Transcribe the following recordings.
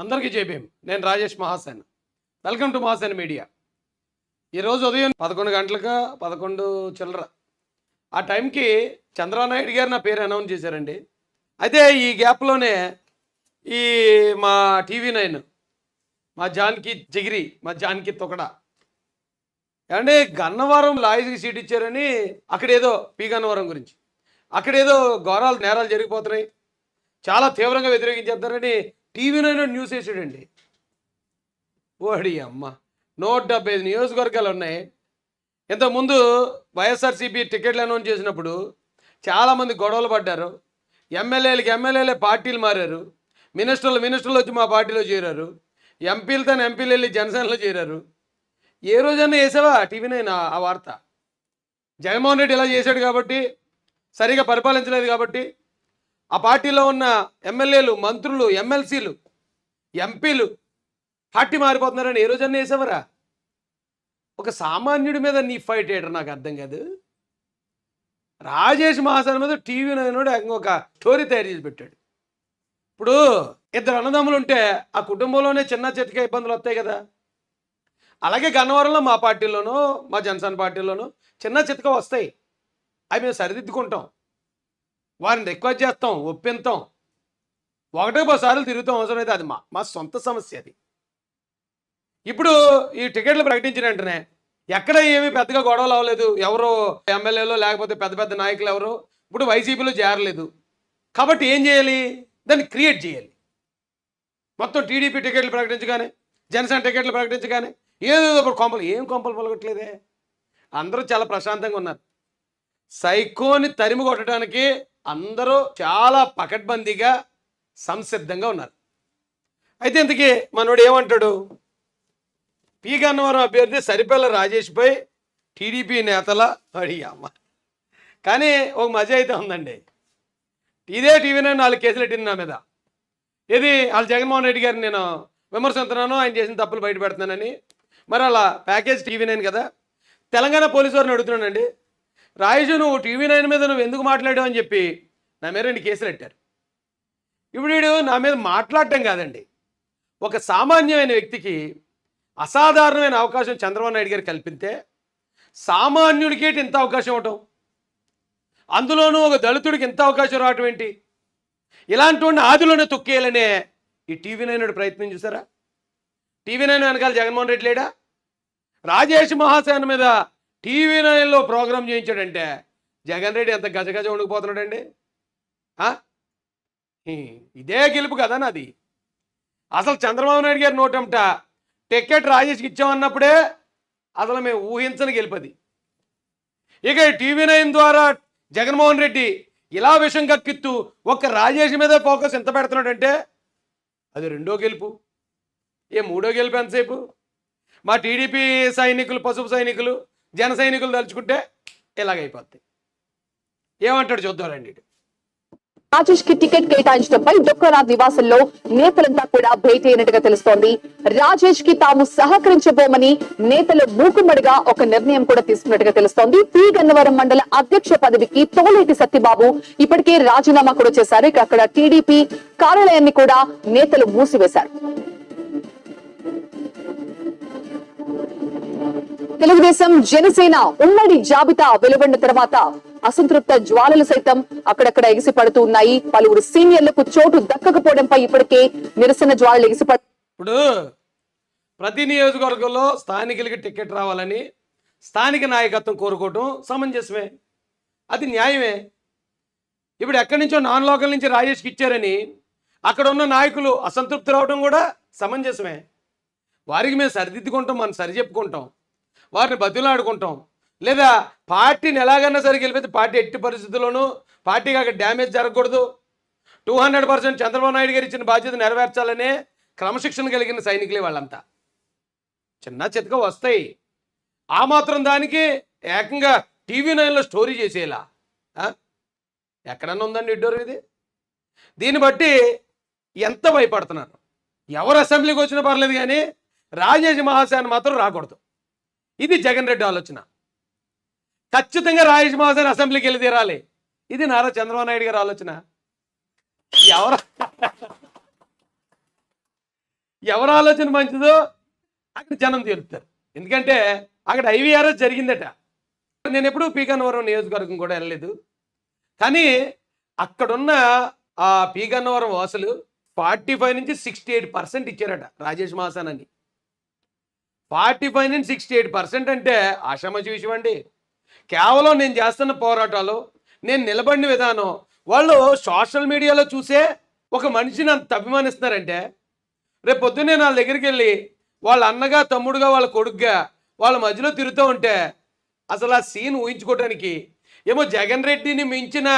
అందరికీ జేబీఎం నేను Rajesh Mahasen. Welcome to Mahasen media. ఈరోజు ఉదయం పదకొండు గంటలకు పదకొండు చిల్లర. ఆ టైంకి చంద్రనాయుడు నాయుడు గారు నా పేరు అనౌన్స్ చేశారండి. అయితే ఈ గ్యాప్లోనే ఈ మా టీవీ నైన్ మా జాన్కి జిగిరి మా జాన్కి తొకడ. అంటే గన్నవరం లాయర్కి సీట్ ఇచ్చారని అక్కడేదో పి గన్నవరం గురించి. అక్కడేదో ఘోరాలు నేరాలు జరిగిపోతున్నాయి. చాలా తీవ్రంగా వ్యతిరేకించేస్తారని టీవీ నైన్ న్యూస్ వేసాడండి ఓడి అమ్మ. నూట డెబ్బై ఐదు నియోజకవర్గాలు ఉన్నాయి. ఇంతకుముందు వైఎస్ఆర్సీపీ టికెట్లు అనౌన్స్ చేసినప్పుడు చాలామంది గొడవలు పడ్డారు. ఎమ్మెల్యేలకి ఎమ్మెల్యేలే పార్టీలు మారారు. మినిస్టర్లు మినిస్టర్లు వచ్చి మా పార్టీలో చేరారు. ఎంపీలతో ఎంపీలు వెళ్ళి జనసేనలో చేరారు. ఏ రోజన్నా వేసావా టీవీ నైన్ ఆ- ఆ వార్త? జగన్మోహన్ రెడ్డి ఇలా చేశాడు కాబట్టి సరిగా పరిపాలించలేదు కాబట్టి ఆ పార్టీలో ఉన్న ఎమ్మెల్యేలు మంత్రులు ఎమ్మెల్సీలు ఎంపీలు పార్టీ మారిపోతున్నారని ఏ రోజన్నా వేసావరా? ఒక సామాన్యుడి మీద నీ ఫైట్ వేయడం నాకు అర్థం కాదు. రాజేష్ మహాసన్ మీద టీవీ నైనోడు ఒక స్టోరీ తయారు చేసి పెట్టాడు. ఇప్పుడు ఇద్దరు అన్నదమ్ములు ఉంటే ఆ కుటుంబంలోనే చిన్న చితక ఇబ్బందులు వస్తాయి కదా. అలాగే గన్నవరంలో మా పార్టీలోనూ మా జనసేన పార్టీలోనూ చిన్న చితక వస్తాయి. అవి మేము సరిదిద్దుకుంటాం. వారిని రిక్వెస్ట్ చేస్తాం ఒప్పింతాం. ఒకటే పదిసార్లు తిరుగుతాం అవసరమైతే అది మా మా సొంత సమస్య అది. ఇప్పుడు ఈ టికెట్లు ప్రకటించిన వెంటనే ఎక్కడ ఏమీ పెద్దగా గొడవలు అవ్వలేదు. ఎవరో ఎమ్మెల్యేలో లేకపోతే పెద్ద పెద్ద నాయకులు ఎవరో ఇప్పుడు వైసీపీలో చేరలేదు. కాబట్టి ఏం చేయాలి? దాన్ని క్రియేట్ చేయాలి. మొత్తం టీడీపీ టికెట్లు ప్రకటించగానే జనసేన టికెట్లు ప్రకటించగానే ఏదో ఇప్పుడు కొంపలు ఏం కొంపలు పొలగట్లేదే అందరూ చాలా ప్రశాంతంగా ఉన్నారు. సైకోని తరిమి కొట్టడానికి అందరూ చాలా పకడ్బందీగా సంసిద్ధంగా ఉన్నారు. అయితే ఇంతకీ మనోడు ఏమంటాడు? పి. గన్నవరం అభ్యర్థి సరిపల్ల రాజేష్పై టీడీపీ నేతల అడిగామ్మ కానీ ఒక మజా అయితే ఉందండి. ఇదే టీవీనే నాలుగు కేసులు పెట్టింది నా మీద. ఇది వాళ్ళ జగన్మోహన్ రెడ్డి గారిని నేను విమర్శిస్తున్నాను ఆయన చేసిన తప్పులు బయట పెడుతున్నానని మరి అలా ప్యాకేజ్ టీవీ నైన్ కదా? తెలంగాణ పోలీసు వారిని అడుగుతున్నానండి. రాయేష్ నువ్వు టీవీ నైన్ మీద నువ్వు ఎందుకు మాట్లాడావు అని చెప్పి నా మీద రెండు కేసులు పెట్టారు. ఇప్పుడు వీడు నా మీద మాట్లాడటం కాదండి. ఒక సామాన్యమైన వ్యక్తికి అసాధారణమైన అవకాశం చంద్రబాబు నాయుడు గారు కల్పితే సామాన్యుడికి ఇంత అవకాశం ఇవ్వటం? అందులోనూ ఒక దళితుడికి ఇంత అవకాశం రావటం ఏంటి? ఇలాంటి వాడిని ఆదిలోనే తొక్కేయాలనే ఈ టీవీ నైన్ ప్రయత్నం చూసారా టీవీ నైన్ వెనకాల జగన్మోహన్ రెడ్డి లేడా? రాజేష్ మహాసేన మీద టీవీ నైన్లో ప్రోగ్రామ్ చేయించాడంటే జగన్ రెడ్డి ఎంత గజగజ ఉండిపోతున్నాడండి ఇదే గెలుపు కదా నాది. అసలు చంద్రబాబు నాయుడు గారి నోటంట టికెట్ రాజేష్కి ఇచ్చామన్నప్పుడే అసలు మేము ఊహించని గెలుపది ఇక టీవీ నైన్ ద్వారా జగన్మోహన్ రెడ్డి ఇలా విషయం కక్కిత్తు ఒక్క రాజేష్ మీద ఫోకస్ ఎంత పెడుతున్నాడంటే అది రెండో గెలుపు. ఏ మూడో గెలుపు ఎంతసేపు? మా టీడీపీ సైనికులు పసుపు సైనికులు జన సైనికులు తలుచుకుంటే ఇలాగైపోద్ది. ఏమంటాడు చూద్దాం రండి రాజేష్కి టికెట్ కేటాయించడంపై డొక్కరాజ్ నివాసంలో నేతలంతా కూడా భేటీ అయినట్టుగా తెలుస్తోంది. రాజేష్కి తాము సహకరించబోమని నేతలు మూకుమ్మడిగా ఒక నిర్ణయం కూడా తీసుకున్నట్టుగా తెలుస్తోంది. పి గన్నవరం మండల అధ్యక్ష పదవికి తోలేటి సత్యబాబు ఇప్పటికే రాజీనామా కూడా చేశారు. ఇక అక్కడ టీడీపీ కార్యాలయాన్ని కూడా నేతలు మూసివేశారు. తెలుగుదేశం జనసేన ఉమ్మడి జాబితా వెలువడిన తర్వాత అసంతృప్త జ్వాలలు సైతం అక్కడక్కడ ఎగిసి పడుతూ ఉన్నాయి. పలువురు సీనియర్లకు చోటు దక్కకపోవడంపై ఇప్పటికే నిరసన జ్వాలలు ఎగిసిపడు ఇప్పుడు ప్రతి నియోజకవర్గంలో స్థానికులకి టికెట్ రావాలని స్థానిక నాయకత్వం కోరుకోవటం సమంజసమే. అది న్యాయమే. ఇప్పుడు ఎక్కడి నుంచో నాన్ లోకల్ నుంచి రాజేష్కి ఇచ్చారని అక్కడ ఉన్న నాయకులు అసంతృప్తి రావడం కూడా సమంజసమే. వారికి మేము సరిదిద్దుకుంటాం మనం సరి చెప్పుకుంటాం వారిని బతిలాడుకుంటాం. లేదా పార్టీని ఎలాగైనా సరే గెలిపితే పార్టీ ఎట్టి పరిస్థితుల్లోనూ పార్టీకి అక్కడ డ్యామేజ్ జరగకూడదు. Two hundred percent Chandrababu Naidu గారు ఇచ్చిన బాధ్యత నెరవేర్చాలనే క్రమశిక్షణ కలిగిన సైనికులే వాళ్ళంతా. చిన్న చితక వస్తాయి. ఆ మాత్రం దానికి ఏకంగా టీవీ నైన్లో స్టోరీ చేసేలా. ఎక్కడన్నా ఉందండి ఇడ్డోరు ఇది? దీన్ని బట్టి ఎంత భయపడుతున్నారు? ఎవరు అసెంబ్లీకి వచ్చినా పర్లేదు కానీ రాజేజీ మహాసేన మాత్రం రాకూడదు. ఇది జగన్ రెడ్డి ఆలోచన. ఖచ్చితంగా రాజేష్ మహాసేన అసెంబ్లీకి వెళ్ళి తీరాలి. ఇది నారా చంద్రబాబు నాయుడు గారి ఆలోచన. ఎవరు ఎవరి ఆలోచన మంచిదో అక్కడ జనం తీరుతారు. ఎందుకంటే అక్కడ ఐవీఆర్ఎస్ జరిగిందట. నేను ఎప్పుడూ పీకన్నవరం నియోజకవర్గం కూడా వెళ్ళలేదు. కానీ అక్కడున్న ఆ పీకన్నవరం వాసులు ఫార్టీ ఫైవ్ నుంచి సిక్స్టీ ఎయిట్ పర్సెంట్ ఇచ్చారట రాజేష్ మాసాన్ అని ఫార్టీ ఫైవ్ నుంచి సిక్స్టీ ఎయిట్ పర్సెంట్ అంటే ఆషామచి విషయం అండి. కేవలం నేను చేస్తున్న పోరాటాలు నేను నిలబడిన విధానం వాళ్ళు సోషల్ మీడియాలో చూసే ఒక మనిషిని అంత అభిమానిస్తున్నారంటే రేపు పొద్దున్నే నా దగ్గరికి వెళ్ళి వాళ్ళ అన్నగా తమ్ముడుగా వాళ్ళ కొడుకుగా వాళ్ళ మధ్యలో తిరుగుతూ ఉంటే అసలు ఆ సీన్ ఊహించుకోవడానికి ఏమో జగన్ రెడ్డిని మించిన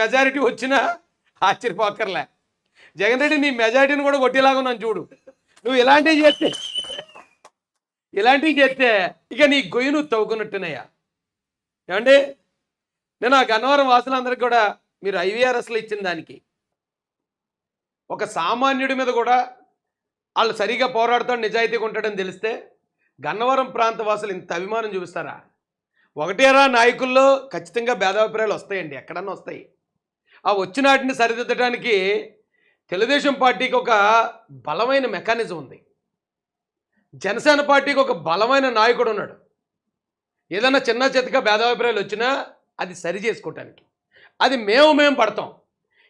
మెజారిటీ వచ్చినా ఆశ్చర్యపోకర్లే జగన్ రెడ్డి నీ మెజారిటీని కూడా కొట్టేలాగా ఉన్నాను చూడు. నువ్వు ఇలాంటివి చేస్తే ఇలాంటివి చేస్తే ఇక నీ గొయ్యి నువ్వు తవ్వుకున్నట్టునయ్యా ఏమండి? నేను ఆ గన్నవరం వాసులందరికీ కూడా మీరు ఐవీఆర్ఎస్లో ఇచ్చిన దానికి ఒక సామాన్యుడి మీద కూడా వాళ్ళు సరిగా పోరాడుతాడు నిజాయితీగా ఉంటాడని తెలిస్తే గన్నవరం ప్రాంత వాసులు ఇంత అభిమానం చూపిస్తారా? ఒకటేరా నాయకుల్లో ఖచ్చితంగా భేదాభిప్రాయాలు వస్తాయండి ఎక్కడన్నా వస్తాయి. ఆ వచ్చినాటిని సరిదిద్దడానికి తెలుగుదేశం పార్టీకి ఒక బలమైన మెకానిజం ఉంది. జనసేన పార్టీకి ఒక బలమైన నాయకుడు ఉన్నాడు. ఏదైనా చిన్న చితక భేదాభిప్రాయాలు వచ్చినా అది సరి చేసుకోవటానికి. అది మేము మేము పడతాం.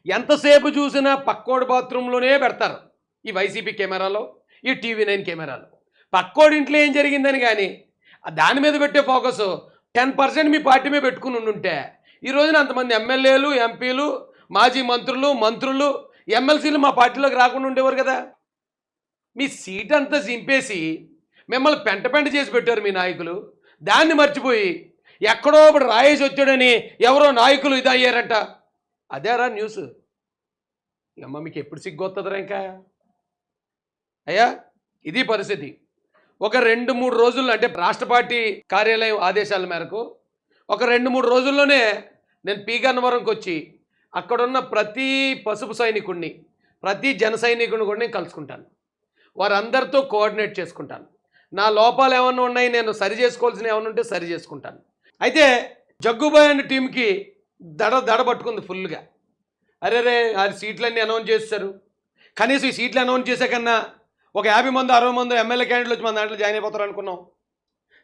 ఎంతసేపు చూసినా పక్కోడి బాత్రూంలోనే పెడతారు. ఈ వైసీపీ కెమెరాలో ఈ టీవీ నైన్ కెమెరాలో. పక్కోడి ఇంట్లో ఏం జరిగిందని కానీ దాని మీద పెట్టే ఫోకస్ టెన్ పర్సెంట్ మీ పార్టీ మీద పెట్టుకుని ఉండుంటే ఈ రోజున అంతమంది ఎమ్మెల్యేలు ఎంపీలు మాజీ మంత్రులు మంత్రులు ఎమ్మెల్సీలు మా పార్టీలోకి రాకుండా ఉండేవారు కదా. మీ సీట్ అంతా చింపేసి మిమ్మల్ని పెంట పెంట చేసి పెట్టారు మీ నాయకులు. దాన్ని మర్చిపోయి ఎక్కడో ఇప్పుడు రాయేసి వచ్చాడని ఎవరో నాయకులు ఇది అదేరా న్యూస్. అమ్మ మీకు ఎప్పుడు సిగ్గొస్తుందిరా ఇంకా? అయ్యా ఇది పరిస్థితి. ఒక రెండు మూడు రోజుల్లో అంటే రాష్ట్ర పార్టీ కార్యాలయం ఆదేశాల మేరకు ఒక రెండు మూడు రోజుల్లోనే నేను పీగన్నవరంకి వచ్చి అక్కడున్న ప్రతి పసుపు సైనికుడిని ప్రతి జన సైనికుడిని కూడా నేను కలుసుకుంటాను. వారందరితో కోఆర్డినేట్ చేసుకుంటాను. నా లోపాలు ఏమన్నా ఉన్నాయి నేను సరి చేసుకోవాల్సిన ఏమన్నా ఉంటే సరి చేసుకుంటాను. అయితే జగ్గుబాయ్ అనే టీంకి దడ దడ పట్టుకుంది ఫుల్గా. అరే రే ఆ సీట్లన్నీ అనౌన్స్ చేస్తారు కనీసం ఈ సీట్లు అనౌన్స్ చేసే కన్నా ఒక యాభై మంది అరవై మంది ఎమ్మెల్యే క్యాండిడేట్లు వచ్చి మన దాంట్లో జాయిన్ అయిపోతారు అనుకున్నాం.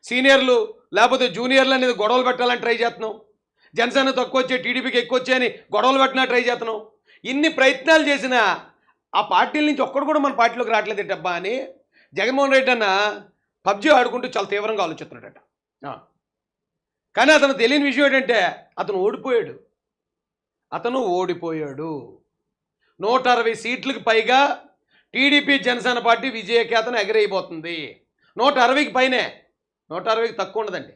సీనియర్లు లేకపోతే జూనియర్లు అనేది గొడవలు పెట్టాలని ట్రై చేస్తున్నాం. జనసేన తక్కువ వచ్చే టీడీపీకి ఎక్కువ వచ్చాయని గొడవలు పెట్టినా ట్రై చేస్తున్నాం. ఇన్ని ప్రయత్నాలు చేసినా ఆ పార్టీల నుంచి ఒక్కడు కూడా మన పార్టీలోకి రావట్లేదు డబ్బా అని జగన్మోహన్ రెడ్డి అన్న పబ్జీ ఆడుకుంటూ చాలా తీవ్రంగా ఆలోచిస్తున్నాడట. కానీ అతను తెలియని విషయం ఏంటంటే అతను ఓడిపోయాడు. అతను ఓడిపోయాడు. నూట అరవై సీట్లకు పైగా టీడీపీ జనసేన పార్టీ విజయకేతన ఎగరైపోతుంది నూట అరవైకి పైనే. నూట అరవైకి తక్కువ ఉండదండి.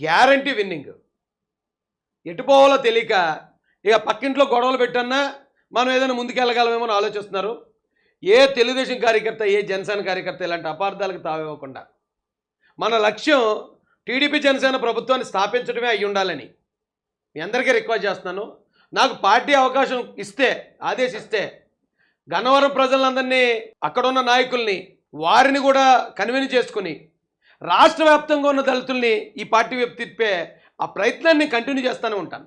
Guarantee winning. ఎటు పోవాలో తెలియక ఇక పక్కింట్లో గొడవలు పెట్టన్నా మనం ఏదైనా ముందుకెళ్ళగలమేమో అని ఆలోచిస్తున్నారు. ఏ తెలుగుదేశం కార్యకర్త ఏ జనసేన కార్యకర్త ఇలాంటి అపార్థాలకు తావివ్వకుండా. మన లక్ష్యం టీడీపీ జనసేన ప్రభుత్వాన్ని స్థాపించడమే అయి ఉండాలని. మీ అందరికీ రిక్వెస్ట్ చేస్తున్నాను. నాకు పార్టీ అవకాశం ఇస్తే ఆదేశిస్తే గన్నవరం ప్రజలందరినీ అక్కడున్న నాయకుల్ని వారిని కూడా కన్విన్స్ చేసుకుని రాష్ట్ర వ్యాప్తంగా ఉన్న దళితుల్ని ఈ పార్టీ వైపు తిప్పే ఆ ప్రయత్నాన్ని కంటిన్యూ చేస్తూనే ఉంటాను.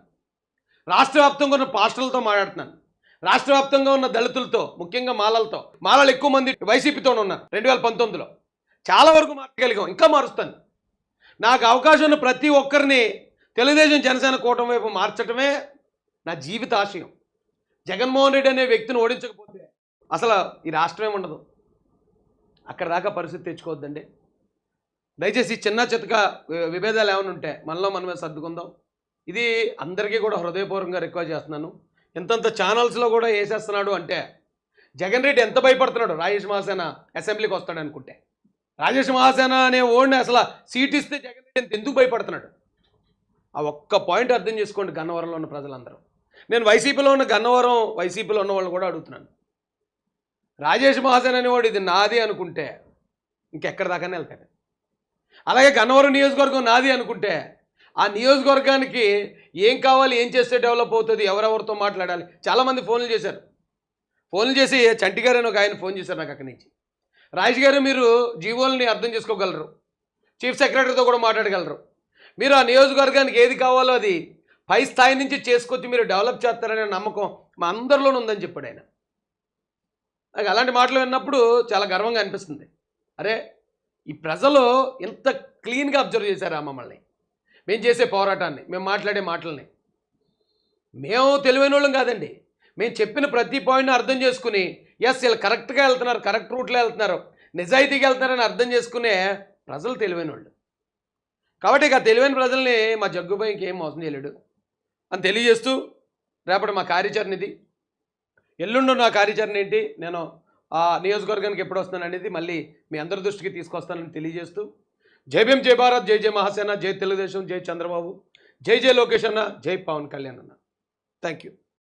రాష్ట్ర వ్యాప్తంగా ఉన్న పాస్టర్లతో మాట్లాడుతున్నాను. రాష్ట్ర వ్యాప్తంగా ఉన్న దళితులతో ముఖ్యంగా మాలలతో మాలలు ఎక్కువ మంది వైసీపీతో ఉన్నారు రెండు వేల పంతొమ్మిదిలో. చాలా వరకు మార్చగలిగాం ఇంకా మారుస్తాను నాకు అవకాశం ఉన్న ప్రతి ఒక్కరిని తెలుగుదేశం జనసేన కూటమి వైపు మార్చటమే నా జీవిత ఆశయం. జగన్మోహన్ రెడ్డి అనే వ్యక్తిని ఓడించకపోతే అసలు ఈ రాష్ట్రమే ఉండదు అక్కడ దాకా పరిస్థితి తెచ్చుకోవద్దండి. దయచేసి చిన్న చితక విభేదాలు ఏమైనా ఉంటే మనలో మనమే సర్దుకుందాం. ఇది అందరికీ కూడా హృదయపూర్వకంగా రిక్వెస్ట్ చేస్తున్నాను. ఇంతంత ఛానల్స్లో కూడా వేసేస్తున్నాడు అంటే జగన్ రెడ్డి ఎంత భయపడుతున్నాడు? రాజేష్ మహాసేన అసెంబ్లీకి వస్తాడు అనుకుంటే. రాజేష్ మహాసేన అనే ఓడిని అసలు సీట్ ఇస్తే జగన్ రెడ్డి ఎంత ఎందుకు భయపడుతున్నాడు? ఆ ఒక్క పాయింట్ అర్థం చేసుకోండి గన్నవరంలో ఉన్న ప్రజలందరూ. నేను వైసీపీలో ఉన్న గన్నవరం వైసీపీలో ఉన్న వాళ్ళు కూడా అడుగుతున్నాను. రాజేష్ మహాసేన్ అనేవాడు ఇది నాది అనుకుంటే ఇంకెక్కడి దాకానే వెళ్తాడు. అలాగే గన్నవరం నియోజకవర్గం నాది అనుకుంటే ఆ నియోజకవర్గానికి ఏం కావాలి ఏం చేస్తే డెవలప్ అవుతుంది ఎవరెవరితో మాట్లాడాలి? చాలామంది ఫోన్లు చేశారు. ఫోన్లు చేసి చంటి గారు అని ఒక ఆయన ఫోన్ చేశారు నాకు అక్కడి నుంచి. రాజేష్ గారు మీరు జీవోల్ని అర్థం చేసుకోగలరు. చీఫ్ సెక్రటరీతో కూడా మాట్లాడగలరు. మీరు ఆ నియోజకవర్గానికి ఏది కావాలో అది పై స్థాయి నుంచి చేసుకొచ్చి మీరు డెవలప్ చేస్తారనే నమ్మకం మా అందరిలోనే ఉందని చెప్పాడు ఆయన. నాకు అలాంటి మాటలు విన్నప్పుడు చాలా గర్వంగా అనిపిస్తుంది. అరే ఈ ప్రజలు ఇంత క్లీన్గా అబ్జర్వ్ చేశారా మమ్మల్ని? మేము చేసే పోరాటాన్ని మేము మాట్లాడే మాటల్ని. మేము తెలివైన వాళ్ళం కాదండి. మేము చెప్పిన ప్రతి పాయింట్ని అర్థం చేసుకుని ఎస్ వీళ్ళు కరెక్ట్గా వెళ్తున్నారు కరెక్ట్ రూట్లో వెళ్తున్నారు నిజాయితీగా వెళ్తున్నారని అర్థం చేసుకునే ప్రజలు తెలివైన వాళ్ళు కాబట్టి ఇక తెలివైన ప్రజల్ని మా జగ్గుబాయి ఇంకేం మోసం చేయలేడు. అని తెలియజేస్తూ రేపటి మా కార్యాచరణ ఇది. ఎల్లుండి నా కార్యాచరణ ఏంటి? నేను ఆ నియోజకవర్గానికి ఎప్పుడు వస్తాను అనేది మళ్ళీ మీ అందరి దృష్టికి తీసుకొస్తానని తెలియజేస్తూ జై భీమ్ జై భారత్ జై జై మహాసేన జై తెలుగుదేశం జై చంద్రబాబు జై జై లోకేష్ అన్న జై పవన్ కళ్యాణ్ అన్న. Thank you